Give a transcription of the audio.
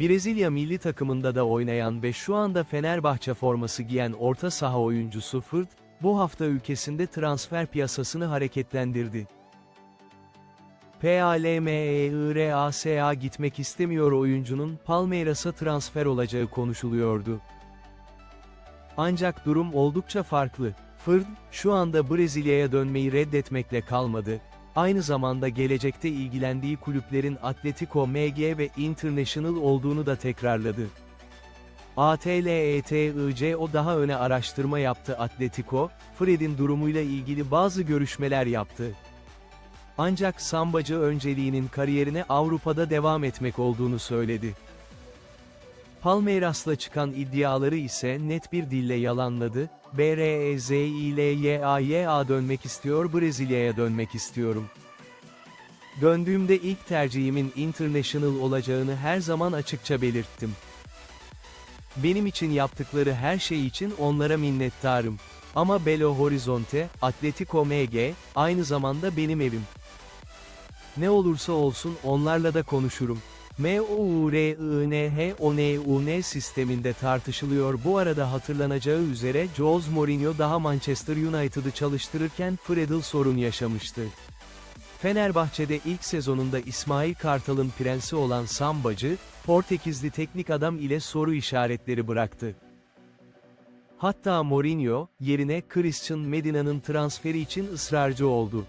Brezilya milli takımında da oynayan ve şu anda Fenerbahçe forması giyen orta saha oyuncusu Fırt, bu hafta ülkesinde transfer piyasasını hareketlendirdi. PALMEIRASA gitmek istemiyor oyuncunun Palmeiras'a transfer olacağı konuşuluyordu. Ancak durum oldukça farklı. Fırd, şu anda Brezilya'ya dönmeyi reddetmekle kalmadı. Aynı zamanda gelecekte ilgilendiği kulüplerin Atletico MG ve International olduğunu da tekrarladı. ATLETICO daha öne araştırma yaptı Atletico, Fred'in durumuyla ilgili bazı görüşmeler yaptı. Ancak Sambacı önceliğinin kariyerine Avrupa'da devam etmek olduğunu söyledi. Palmeiras'la çıkan iddiaları ise net bir dille yalanladı, BREZILYAYA dönmek istiyor Brezilya'ya dönmek istiyorum. Döndüğümde ilk tercihimin international olacağını her zaman açıkça belirttim. Benim için yaptıkları her şey için onlara minnettarım. Ama Belo Horizonte, Atletico MG, aynı zamanda benim evim. Ne olursa olsun onlarla da konuşurum. MOURINHONUN sisteminde tartışılıyor bu arada hatırlanacağı üzere Jose Mourinho daha Manchester United'ı çalıştırırken Fred'il sorun yaşamıştı. Fenerbahçe'de ilk sezonunda İsmail Kartal'ın prensi olan Sambacı, Portekizli teknik adam ile soru işaretleri bıraktı. Hatta Mourinho, yerine Christian Medina'nın transferi için ısrarcı oldu.